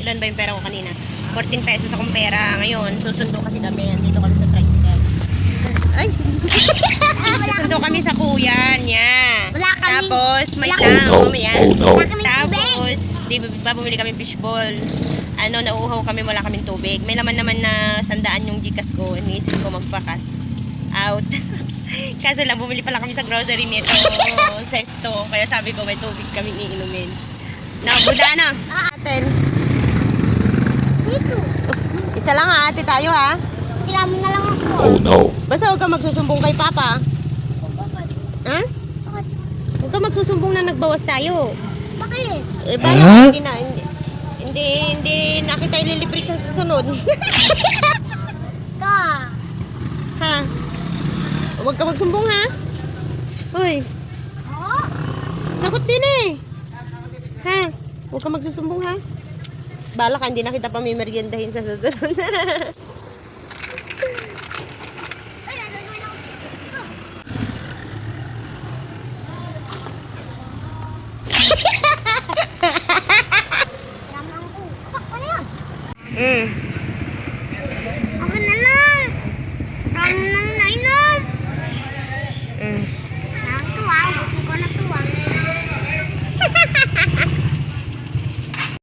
Ilan ba yung pera ko kanina? 14 pesos akong pera. Ngayon, susundo kasi kami. Dito kami sa tricycle. Ay! susundo kami sa kuya niya. Wala kaming- Tapos, may tao. Oh, no. Mamaya. Oh, no. Wala kaming tubig. Tapos, di ba bumili kami fishball. Ano, nauuhaw kami, wala kaming tubig. May laman naman na sandaan yung gikas ko. Iniisip ko magpakas. Out. Kaso lang, bumili pala kami sa grocery nito. Sesto. Kaya sabi ko, may tubig kami iinumin. Na, buda na. Atin. Dito. Isa lang ha, ate tayo ha. Tirami na lang ako. Oh no. Basta huwag ka magsusumbong kay Papa. Bakit? Ha? Bakit? Huwag ka magsusumbong na nagbawas tayo. Bakit? Eh, bala, Huh? hindi na, hindi, hindi, hindi na kita ililiprit sa susunod. Ka. ha? Huwag ka magsumbong ha? Uy, Huwag ka magsusumbong ha. Bala ka, hindi na kita pamimeryendahin sa susunod. Mm. Ako na lang. Ako na lang, Nainom. Mm.